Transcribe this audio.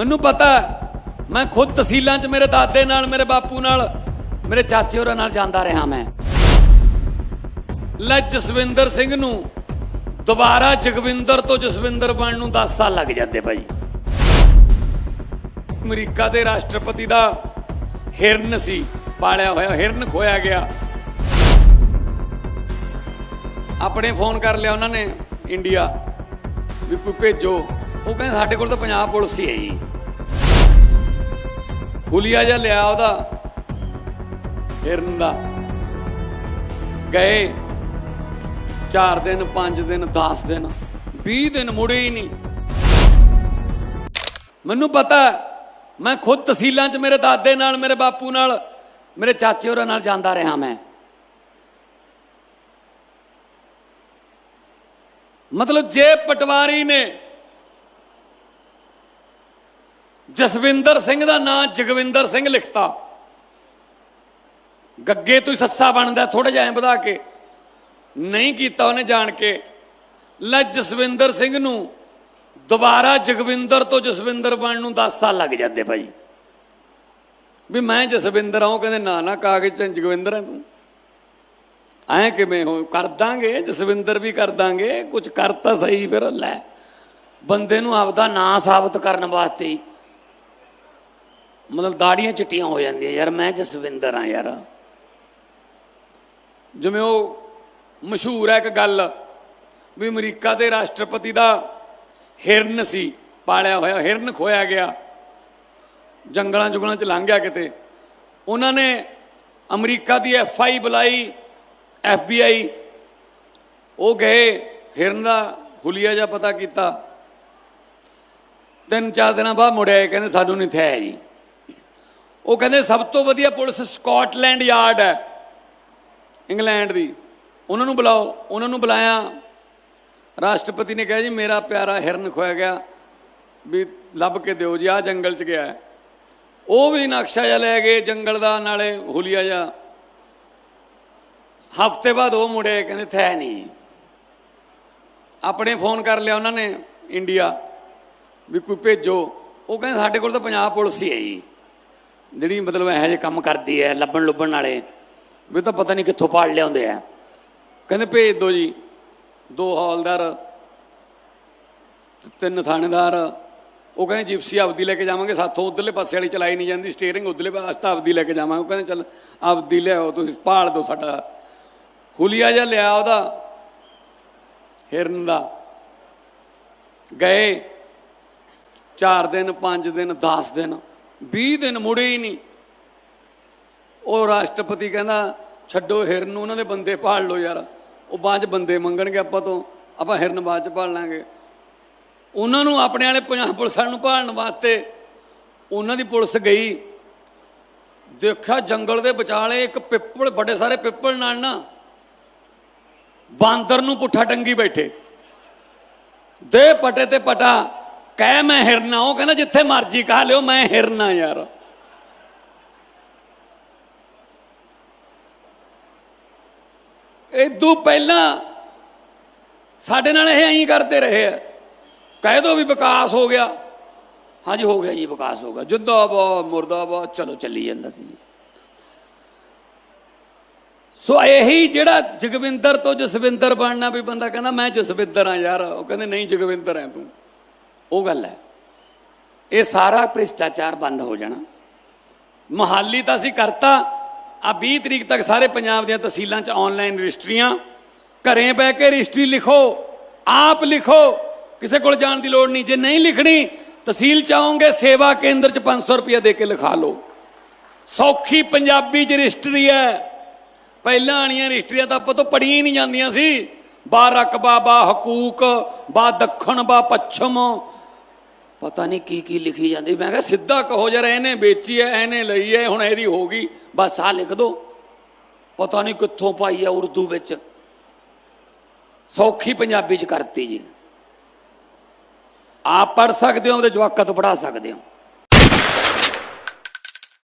ਮੈਨੂੰ ਪਤਾ ਮੈਂ ਖੁਦ ਤਹਿਸੀਲਾਂ 'ਚ ਮੇਰੇ ਦਾਦੇ ਨਾਲ, ਮੇਰੇ ਬਾਪੂ ਨਾਲ, ਮੇਰੇ ਚਾਚੇ ਹੋਰਾਂ ਨਾਲ ਜਾਂਦਾ ਰਿਹਾ ਮੈਂ। ਲੈ ਜਸਵਿੰਦਰ ਸਿੰਘ ਨੂੰ ਦੁਬਾਰਾ ਜਗਵਿੰਦਰ ਤੋਂ ਜਸਵਿੰਦਰ ਬਣਨ ਨੂੰ 10 ਸਾਲ ਲੱਗ ਜਾਂਦੇ ਭਾਈ ਅਮਰੀਕਾ ਦੇ ਰਾਸ਼ਟਰਪਤੀ ਦਾ ਹਿਰਨ ਸੀ, ਪਾਲਿਆ ਹੋਇਆ, ਹਿਰਨ ਖੋਇਆ ਗਿਆ। ਆਪਣੇ ਫੋਨ ਕਰ ਲਿਆ ਉਹਨਾਂ ਨੇ, ਇੰਡੀਆ, ਵੀ ਕੋਈ ਭੇਜੋ। ਉਹ ਕਹਿੰਦੇ ਸਾਡੇ ਕੋਲ ਤਾਂ ਪੰਜਾਬ ਪੁਲਿਸ ਹੀ ਹੈ ਜੀ। ਹੁਲੀਆ ਜਿਹਾ ਲਿਆ ਉਹਦਾ। ਹਿਰਨ ਦਾ ਗਏ। 4 ਦਿਨ 5 ਦਿਨ 10 ਦਿਨ 20 ਦਿਨ ਮੁੜੇ ਹੀ ਨਹੀਂ। ਮੈਨੂੰ ਪਤਾ ਮੈਂ ਖੁਦ ਤਹਿਸੀਲਾਂ 'ਚ ਮੇਰੇ ਦਾਦੇ ਨਾਲ, ਮੇਰੇ ਬਾਪੂ ਨਾਲ, ਮੇਰੇ ਚਾਚੇ ਹੋਰਾਂ ਨਾਲ ਜਾਂਦਾ ਰਿਹਾ ਮੈਂ। ਮਤਲਬ ਜੇ ਪਟਵਾਰੀ ਨੇ ਜਸਵਿੰਦਰ ਸਿੰਘ ਦਾ ਨਾਂ ਜਗਵਿੰਦਰ ਸਿੰਘ ਲਿਖਤਾ। ਗੱਗੇ ਤੋਂ ਹੀ ਸੱਸਾ ਬਣਦਾ ਥੋੜਾ ਜਿਹਾ ਐਂ ਵਧਾ ਕੇ। ਨਹੀਂ ਕੀਤਾ ਉਹਨੇ ਜਾਣ ਕੇ। ਲੈ ਜਸਵਿੰਦਰ ਸਿੰਘ ਨੂੰ ਦੁਬਾਰਾ ਜਗਵਿੰਦਰ ਤੋਂ ਜਸਵਿੰਦਰ ਬਣਨ ਨੂੰ 10 ਸਾਲ ਲੱਗ ਜਾਂਦੇ ਭਾਈ। ਵੀ ਮੈਂ ਜਸਵਿੰਦਰ ਆਉਂ ਕਹਿੰਦੇ ਨਾ ਨਾ, ਕਾਗਜ਼ ਚ ਜਗਵਿੰਦਰ ਹੈ ਤੂੰ। ਐ ਕਿਵੇਂ ਹੋ, ਕਰ ਦਾਂਗੇ, ਜਸਵਿੰਦਰ ਵੀ ਕਰ ਦਾਂਗੇ ਕੁਝ ਕਰ ਤਾਂ ਸਹੀ ਫਿਰ, ਲੈ। ਬੰਦੇ ਨੂੰ ਆਪਦਾ ਨਾਂ ਸਾਬਤ ਕਰਨ ਵਾਸਤੇ ਮਤਲਬ ਦਾੜੀਆਂ ਚਿੱਟੀਆਂ ਹੋ ਜਾਂਦੀਆਂ, ਯਾਰ ਮੈਂ ਜਸਵਿੰਦਰ ਆ ਯਾਰ। ਜਿਵੇਂ ਉਹ ਮਸ਼ਹੂਰ ਹੈ ਇੱਕ ਗੱਲ ਵੀ ਅਮਰੀਕਾ ਦੇ ਰਾਸ਼ਟਰਪਤੀ ਦਾ ਹਿਰਨ ਸੀ, ਪਾਲਿਆ ਹੋਇਆ, ਹਿਰਨ ਖੋਇਆ ਗਿਆ। ਜੰਗਲਾਂ ਜੁਗਲਾਂ ਚ ਲੰਘ ਗਿਆ ਕਿਤੇ। ਉਹਨਾਂ ਨੇ ਅਮਰੀਕਾ ਦੀ ਐਫ ਆਈ ਬੁਲਾਈ, ਐਫ ਬੀ ਆਈ। ਉਹ ਗਏ, ਹਿਰਨ ਦਾ ਹੁਲੀਆ ਜਿਹਾ ਪਤਾ ਕੀਤਾ। ਤਿੰਨ ਚਾਰ ਦਿਨਾਂ ਬਾਅਦ ਮੁੜਿਆ ਕਹਿੰਦੇ, ਸਾਨੂੰ ਨਹੀਂ ਥਿਆ ਜੀ। ਉਹ ਕਹਿੰਦੇ ਸਭ ਤੋਂ ਵਧੀਆ ਪੁਲਿਸ ਸਕਾਟਲੈਂਡ ਯਾਰਡ ਹੈ, ਇੰਗਲੈਂਡ ਦੀ। ਉਹਨਾਂ ਨੂੰ ਬੁਲਾਓ। ਉਹਨਾਂ ਨੂੰ ਬੁਲਾਇਆ। ਰਾਸ਼ਟਰਪਤੀ ਨੇ ਕਿਹਾ ਜੀ, ਮੇਰਾ ਪਿਆਰਾ ਹਿਰਨ ਖੋਇਆ ਗਿਆ ਵੀ ਲੱਭ ਕੇ ਦਿਓ ਜੀ ਆ ਜੰਗਲ ਚ ਗਿਆ ਉਹ ਵੀ ਨਕਸ਼ਾ ਜਿਹਾ ਲੈ ਗਏ, ਜੰਗਲ ਦਾ ਨਾਲੇ ਹੁਲੀਆ ਜਿਹਾ। ਹਫ਼ਤੇ ਬਾਅਦ ਉਹ ਮੁੜੇ, ਕਹਿੰਦੇ ਥੈ ਨਹੀਂ। ਆਪਣੇ ਫੋਨ ਕਰ ਲਿਆ ਉਹਨਾਂ ਨੇ, ਇੰਡੀਆ, ਵੀ ਕੋਈ ਭੇਜੋ। ਉਹ ਕਹਿੰਦੇ ਸਾਡੇ ਕੋਲ ਤਾਂ ਪੰਜਾਬ ਪੁਲਿਸ ਹੀ ਹੈ ਜੀ। ਜਿਹੜੀ ਮਤਲਬ ਇਹੋ ਜਿਹੇ ਕੰਮ ਕਰਦੀ ਹੈ, ਲੱਭਣ ਲੁੱਭਣ ਵਾਲੇ, ਵੀ ਤਾਂ ਪਤਾ ਨਹੀਂ ਕਿੱਥੋਂ ਪਾੜ ਲਿਆਉਂਦੇ ਆ। ਕਹਿੰਦੇ ਭੇਜ ਦਿਓ ਜੀ। ਦੋ ਹੌਲਦਾਰ, ਤਿੰਨ ਥਾਣੇਦਾਰ, ਉਹ ਕਹਿੰਦੇ ਜਿਪਸੀ ਆਪਦੀ ਲੈ ਕੇ ਜਾਵਾਂਗੇ, ਸਾਥੋਂ ਉਧਰਲੇ ਪਾਸੇ ਵਾਲੀ ਚਲਾਈ ਨਹੀਂ ਜਾਂਦੀ ਸਟੀਅਰਿੰਗ ਉਧਰਲੇ ਪਾਸੇ ਤਾਂ ਆਪਦੀ ਲੈ ਕੇ ਜਾਵਾਂਗੇ। ਉਹ ਕਹਿੰਦੇ ਚੱਲ ਆਪਦੀ ਲਿਆਓ, ਤੁਸੀਂ ਪਾਲ ਦਿਓ ਸਾਡਾ। ਹੁਲੀਆ ਜਿਹਾ ਲਿਆ ਉਹਦਾ, ਹਿਰਨ ਦਾ। ਗਏ 4 ਦਿਨ 5 ਦਿਨ 10 ਦਿਨ। 20 ਦਿਨ ਮੁੜੇ ਹੀ ਨਹੀਂ। ਉਹ ਰਾਸ਼ਟਰਪਤੀ ਕਹਿੰਦਾ, ਛੱਡੋ ਹਿਰਨ ਨੂੰ, ਉਹਨਾਂ ਦੇ ਬੰਦੇ ਪਾਲ ਲਓ ਯਾਰ। ਉਹ ਬਾਅਦ ਚ ਬੰਦੇ ਮੰਗਣਗੇ ਆਪਾਂ ਤੋਂ, ਆਪਾਂ ਹਿਰਨ ਬਾਅਦ ਚ ਪਾਲ ਲਾਂਗੇ। ਉਹਨਾਂ ਨੂੰ ਆਪਣੇ ਵਾਲੇ ਪੰਜਾਬ ਪੁਲਿਸਾਂ ਨੂੰ ਭਾਲਣ ਵਾਸਤੇ ਉਹਨਾਂ ਦੀ ਪੁਲਿਸ ਗਈ। ਦੇਖਿਆ ਜੰਗਲ ਦੇ ਵਿਚਾਲੇ ਇੱਕ ਪਿੱਪਲ, ਵੱਡੇ ਸਾਰੇ ਪਿੱਪਲ ਨਾਲ ਨਾ ਬਾਂਦਰ ਨੂੰ ਪੁੱਠਾ ਟੰਗੀ ਬੈਠੇ। ਦੇ ਪਟੇ ਤੇ ਪਟਾ ਕਹਿ ਮੈਂ ਹਿਰਨਾ, ਉਹ ਕਹਿੰਦਾ ਜਿੱਥੇ ਮਰਜ਼ੀ ਕਹਾ ਲਿਓ, ਮੈਂ ਹਿਰਨਾ ਯਾਰ। ਇਦੋਂ ਪਹਿਲਾਂ ਸਾਡੇ ਨਾਲ ਇਹ ਐਂ ਕਰਦੇ ਰਹੇ ਆ। ਕਹਿ ਦੋ ਵੀ ਵਿਕਾਸ ਹੋ ਗਿਆ। ਹਾਂਜੀ, ਹੋ ਗਿਆ ਜੀ, ਵਿਕਾਸ ਹੋ ਗਿਆ। ਜਿੰਦਾਬਾਦ, ਮੁਰਦਾਬਾਦ, ਚਲੋ ਚੱਲੀ ਜਾਂਦਾ ਸੀ। ਸੋ ਇਹੀ ਜਿਹੜਾ ਜਗਵਿੰਦਰ ਤੋਂ ਜਸਵਿੰਦਰ ਬਣਨਾ ਵੀ ਬੰਦਾ ਕਹਿੰਦਾ, ਮੈਂ ਜਸਵਿੰਦਰ ਆ ਯਾਰ। ਉਹ ਕਹਿੰਦੇ, ਨਹੀਂ ਜਗਵਿੰਦਰ ਹੈ ਤੂੰ। ਉਹ ਗੱਲ ਹੈ। ਇਹ ਸਾਰਾ ਭ੍ਰਿਸ਼ਟਾਚਾਰ ਬੰਦ ਹੋ ਜਾਣਾ। ਮਹਾਲੀ ਤਾਂ ਅਸੀਂ ਕਰਤਾ। ਆ 20 ਤਰੀਕ ਤੱਕ ਸਾਰੇ ਪੰਜਾਬ ਦੀਆਂ ਤਹਿਸੀਲਾਂ 'ਚ ਆਨਲਾਈਨ ਰਜਿਸਟਰੀਆਂ। ਘਰੇ ਬਹਿ ਕੇ ਰਜਿਸਟਰੀ ਲਿਖੋ। ਆਪ ਲਿਖੋ। ਕਿਸੇ ਕੋਲ ਜਾਣ ਦੀ ਲੋੜ ਨਹੀਂ। ਜੇ ਨਹੀਂ ਲਿਖਣੀ, ਤਹਿਸੀਲ ਚ ਆਓਗੇ, ਸੇਵਾ ਕੇਂਦਰ 'ਚ 500 ਰੁਪਏ ਦੇ ਕੇ ਲਿਖਾ ਲਓ। ਸੌਖੀ ਪੰਜਾਬੀ 'ਚ ਰਜਿਸਟਰੀ ਹੈ। ਪਹਿਲਾਂ ਵਾਲੀਆਂ ਰਜਿਸਟਰੀਆਂ ਤਾਂ ਆਪਾਂ ਤੋਂ ਪੜੀਆਂ ਹੀ ਨਹੀਂ ਜਾਂਦੀਆਂ ਸੀ। ਬਾ ਰਕਬਾ, ਬਾ ਹਕੂਕ, ਬਾ ਦੱਖਣ, ਬਾ ਪੱਛਮ। ਪਤਾ ਨਹੀਂ ਕੀ ਕੀ ਲਿਖੀ ਜਾਂਦੀ। ਮੈਂ ਕਿਹਾ ਸਿੱਧਾ ਕਹੋ ਜਰਾ, ਇਹਨੇ ਵੇਚੀ ਐ, ਇਹਨੇ ਲਈ ਐ, ਹੁਣ ਇਹਦੀ ਹੋ ਗਈ। ਬਸ ਆ ਲਿਖ ਦੋ। ਪਤਾ ਨਹੀਂ ਕਿੱਥੋਂ ਪਾਈ ਐ ਉਰਦੂ ਵਿੱਚ। ਸੌਖੀ ਪੰਜਾਬੀ ਚ ਕਰਤੀ ਜੀ। ਆਪ ਪੜ ਸਕਦੇ ਹੋ ਉਹਦੇ ਜਵਾਕਾਂ ਤੋਂ ਪੜਾ ਸਕਦੇ ਹੋ।